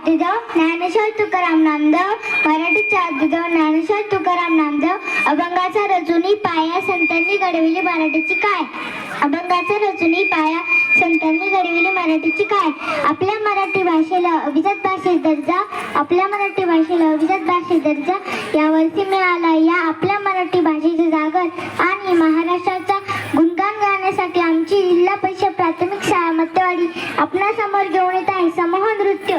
आदिदेव ज्ञानेश्वर तुकाराम नामदेव मराठीच्या आदिदेव ज्ञानेश्वर तुकाराम नामदेव अभंगाचा रचुनी पाया संतांनी घडविली मराठीची काय अभंगाचा रचुनी पाया संतांनी घडविली मराठीची काय आपल्या मराठी भाषेला अभिजात भाषेत दर्जा आपल्या मराठी भाषेला अभिजात भाषेत दर्जा यावरती मिळाला या आपल्या मराठी भाषेचे जागर आणि महाराष्ट्राचा गुणगान गाण्यासाठी आमची जिल्हा परिषद प्राथमिक शाळा मत्तेवाडी आपणासमोर घेऊन येत आहे समूह नृत्य